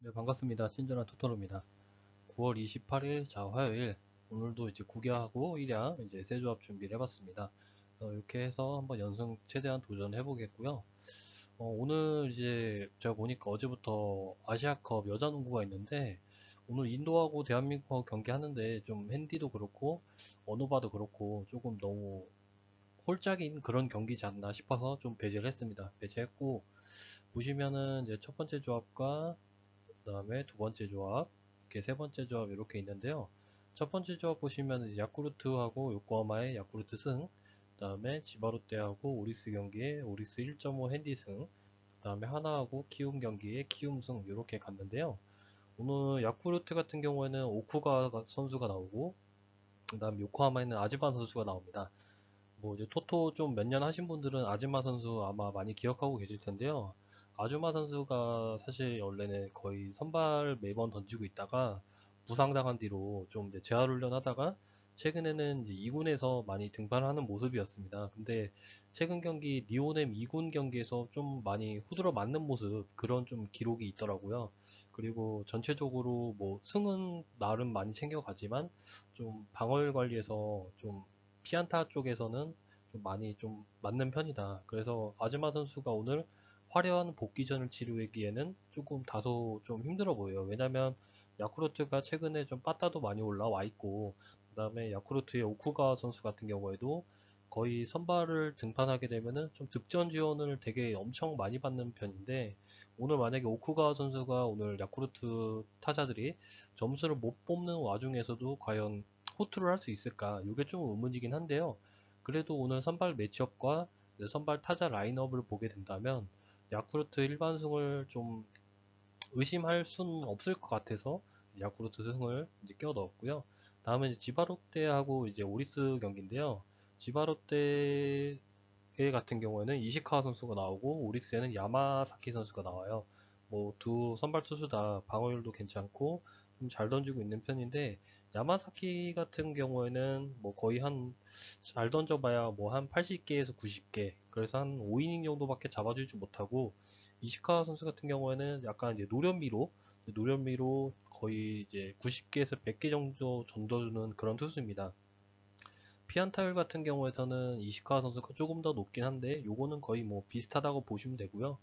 네, 반갑습니다. 친절한 토토로입니다. 9월 28일, 자, 화요일. 오늘도 이제 9야하고 1야, 이제 세 조합 준비를 해봤습니다. 어, 이렇게 해서 한번 연승 최대한 도전해 보겠고요. 어, 오늘 이제 제가 보니까 어제부터 아시아컵 여자 농구가 있는데, 오늘 인도하고 대한민국하고 경기하는데 좀 핸디도 그렇고, 어노바도 그렇고, 조금 너무 홀짝인 그런 경기지 않나 싶어서 좀 배제를 했습니다. 배제했고, 보시면은 이제 첫 번째 조합과 그 다음에 두 번째 조합, 이렇게 세 번째 조합 이렇게 있는데요. 첫 번째 조합 보시면 야쿠르트하고 요코하마의 야쿠르트 승, 그 다음에 지바롯데하고 오리스 경기에 오리스 1.5 핸디 승, 그 다음에 하나하고 키움 경기에 키움 승 이렇게 갔는데요. 오늘 야쿠르트 같은 경우에는 오쿠가 선수가 나오고, 그 다음 요코하마에는 아즈마 선수가 나옵니다. 뭐 이제 토토 좀 몇 년 하신 분들은 아즈마 선수 아마 많이 기억하고 계실 텐데요. 아즈마 선수가 사실 원래는 거의 선발 매번 던지고 있다가 부상당한 뒤로 좀 이제 재활 훈련 하다가 최근에는 이제 2군에서 많이 등판하는 모습이었습니다. 근데 최근 경기 니오넴 2군 경기에서 좀 많이 후드러 맞는 모습 그런 좀 기록이 있더라고요. 그리고 전체적으로 뭐 승은 나름 많이 챙겨가지만 좀 방어율 관리에서 좀 피안타 쪽에서는 좀 많이 좀 맞는 편이다. 그래서 아즈마 선수가 오늘 화려한 복귀전을 치르기에는 조금 다소 좀 힘들어 보여요. 왜냐면 야쿠르트가 최근에 좀 빠따도 많이 올라와 있고 그 다음에 야쿠르트의 오쿠가 선수 같은 경우에도 거의 선발을 등판하게 되면은 좀 득점 지원을 되게 엄청 많이 받는 편인데 오늘 만약에 오쿠가 선수가 오늘 야쿠르트 타자들이 점수를 못 뽑는 와중에서도 과연 호투를 할 수 있을까? 이게 좀 의문이긴 한데요. 그래도 오늘 선발 매치업과 선발 타자 라인업을 보게 된다면 야쿠르트 일반승을 좀 의심할 수는 없을 것 같아서 야쿠르트 승을 이제 끼워 넣었고요. 다음에 이제 지바롯데하고 이제 오리스 경기인데요. 지바롯데 같은 경우에는 이시카와 선수가 나오고 오리스에는 야마사키 선수가 나와요. 뭐 두 선발 투수 다 방어율도 괜찮고 좀 잘 던지고 있는 편인데 야마사키 같은 경우에는 뭐 거의 한 잘 던져봐야 뭐 한 80개에서 90개 그래서 한 5이닝 정도밖에 잡아주지 못하고 이시카 선수 같은 경우에는 약간 이제 노련미로 노련미로 거의 이제 90개에서 100개 정도 던져주는 그런 투수입니다. 피안타율 같은 경우에서는 이시카 선수가 조금 더 높긴 한데 요거는 거의 뭐 비슷하다고 보시면 되고요.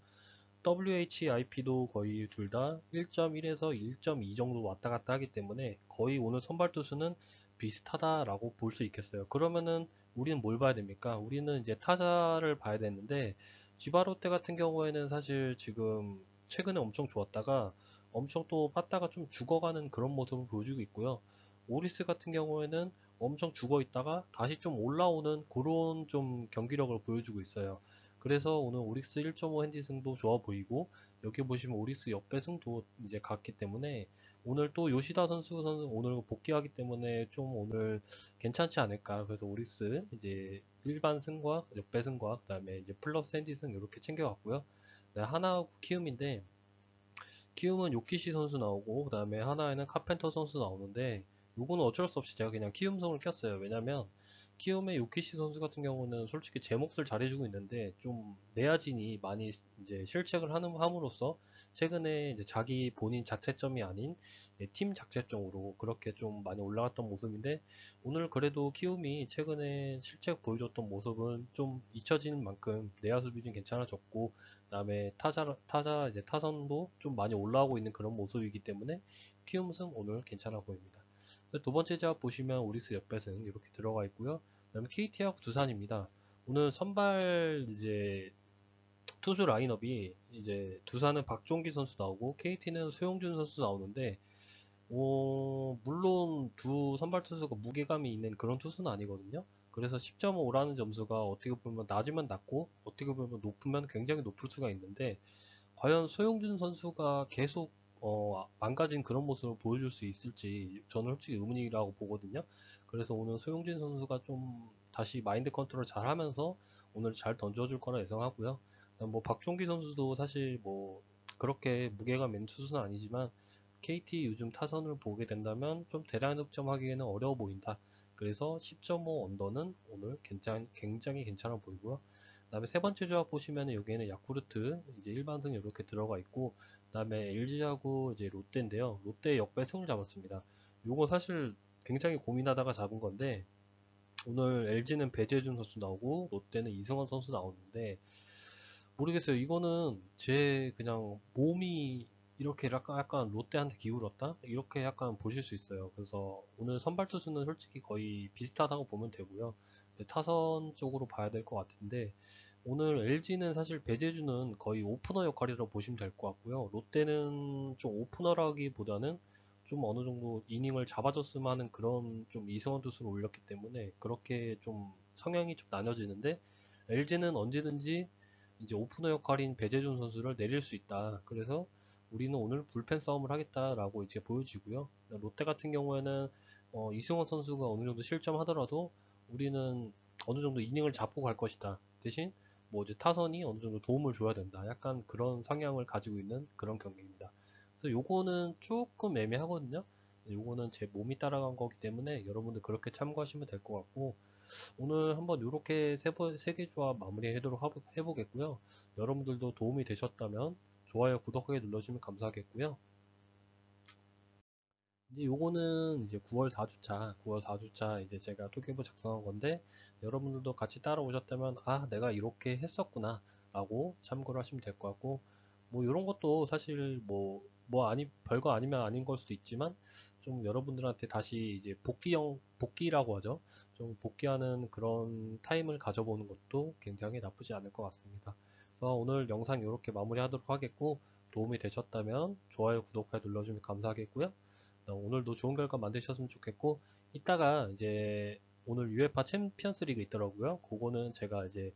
WHIP도 거의 둘 다 1.1에서 1.2 정도 왔다 갔다 하기 때문에 거의 오늘 선발 투수는 비슷하다라고 볼 수 있겠어요. 그러면은 우리는 뭘 봐야 됩니까? 우리는 이제 타자를 봐야 되는데 지바로테 같은 경우에는 사실 지금 최근에 엄청 좋았다가 엄청 또 빠따가 좀 죽어가는 그런 모습을 보여주고 있고요. 오리스 같은 경우에는 엄청 죽어 있다가 다시 좀 올라오는 그런 좀 경기력을 보여주고 있어요. 그래서 오늘 오릭스 1.5 핸디 승도 좋아 보이고 여기 보시면 오릭스 역배승도 이제 갔기 때문에 오늘 또 요시다 선수 는 오늘 복귀하기 때문에 좀 오늘 괜찮지 않을까. 그래서 오릭스 이제 일반 승과 역배 승과 그 다음에 이제 플러스 핸디 승 이렇게 챙겨갔고요. 네, 하나 키움인데 키움은 요키시 선수 나오고 그 다음에 하나에는 카펜터 선수 나오는데 요거는 어쩔 수 없이 제가 그냥 키움성을 꼈어요. 왜냐면 키움의 요키시 선수 같은 경우는 솔직히 제 몫을 잘해주고 있는데 좀 내야진이 많이 이제 실책을 하는 함으로써 최근에 이제 자기 본인 자체점이 아닌 팀 자체점으로 그렇게 좀 많이 올라갔던 모습인데 오늘 그래도 키움이 최근에 실책 보여줬던 모습은 좀 잊혀지는 만큼 내야 수비 좀 괜찮아졌고 그다음에 타자 타자 이제 타선도 좀 많이 올라오고 있는 그런 모습이기 때문에 키움 승 오늘 괜찮아 보입니다. 두 번째 잡 보시면 오리스 옆배승 이렇게 들어가 있고요. 그 다음에 KT하고 두산입니다. 오늘 선발 이제 투수 라인업이 이제 두산은 박종기 선수 나오고 KT는 소용준 선수 나오는데 어, 물론 두 선발 투수가 무게감이 있는 그런 투수는 아니거든요. 그래서 10.5라는 점수가 어떻게 보면 낮으면 낮고 어떻게 보면 높으면 굉장히 높을 수가 있는데 과연 소용준 선수가 계속 어, 망가진 그런 모습을 보여줄 수 있을지 저는 솔직히 의문이라고 보거든요. 그래서 오늘 소용진 선수가 좀 다시 마인드 컨트롤 잘 하면서 오늘 잘 던져줄 거라 예상하고요. 뭐 박종기 선수도 사실 뭐 그렇게 무게감 있는 투수는 아니지만 KT 요즘 타선을 보게 된다면 좀 대량 득점하기에는 어려워 보인다. 그래서 10.5 언더는 오늘 굉장히, 굉장히 괜찮아 보이고요. 다음에 세 번째 조합 보시면은 여기에는 야쿠르트 이제 일반승 이렇게 들어가 있고 그다음에 LG하고 이제 롯데인데요. 롯데 역배승을 잡았습니다. 요거 사실 굉장히 고민하다가 잡은 건데 오늘 LG는 배재준 선수 나오고 롯데는 이승원 선수 나오는데 모르겠어요. 이거는 제 그냥 몸이 이렇게 약간, 롯데한테 기울었다? 이렇게 약간 보실 수 있어요. 그래서 오늘 선발 투수는 솔직히 거의 비슷하다고 보면 되고요. 네, 타선 쪽으로 봐야 될 것 같은데 오늘 LG는 사실 배재주는 거의 오프너 역할이라고 보시면 될 것 같고요. 롯데는 좀 오프너라기보다는 좀 어느 정도 이닝을 잡아줬으면 하는 그런 좀 이승원 투수를 올렸기 때문에 그렇게 좀 성향이 좀 나눠지는데 LG는 언제든지 이제 오프너 역할인 배재준 선수를 내릴 수 있다. 그래서 우리는 오늘 불펜 싸움을 하겠다라고 이제 보여지고요. 롯데 같은 경우에는 어, 이승원 선수가 어느 정도 실점하더라도 우리는 어느 정도 이닝을 잡고 갈 것이다. 대신 뭐 이제 타선이 어느 정도 도움을 줘야 된다. 약간 그런 성향을 가지고 있는 그런 경기입니다. 그래서 요거는 조금 애매하거든요. 요거는 제 몸이 따라간 거기 때문에 여러분들 그렇게 참고하시면 될 것 같고 오늘 한번 이렇게 세개 조합 마무리하도록 해보겠고요. 여러분들도 도움이 되셨다면 좋아요, 구독하기 눌러주시면 감사하겠고요. 이제 요거는 이제 9월 4주차, 9월 4주차 이제 제가 토끼부 작성한 건데 여러분들도 같이 따라오셨다면 아 내가 이렇게 했었구나 라고 참고를 하시면 될 것 같고 뭐 이런 것도 사실 뭐뭐 뭐 아니 별거 아니면 아닌 걸 수도 있지만 좀 여러분들한테 다시 이제 복귀형 복귀라고 하죠 좀 복귀하는 그런 타임을 가져보는 것도 굉장히 나쁘지 않을 것 같습니다 그래서 오늘 영상 이렇게 마무리하도록 하겠고 도움이 되셨다면 좋아요 구독하기 눌러주면 감사하겠고요 오늘도 좋은 결과 만드셨으면 좋겠고 이따가 이제 오늘 UEFA 챔피언스 리그 있더라고요 그거는 제가 이제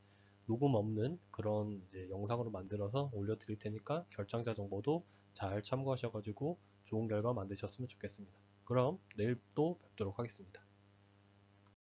녹음 없는 그런 이제 영상으로 만들어서 올려드릴 테니까 결정자 정보도 잘 참고하셔가지고 좋은 결과 만드셨으면 좋겠습니다. 그럼 내일 또 뵙도록 하겠습니다.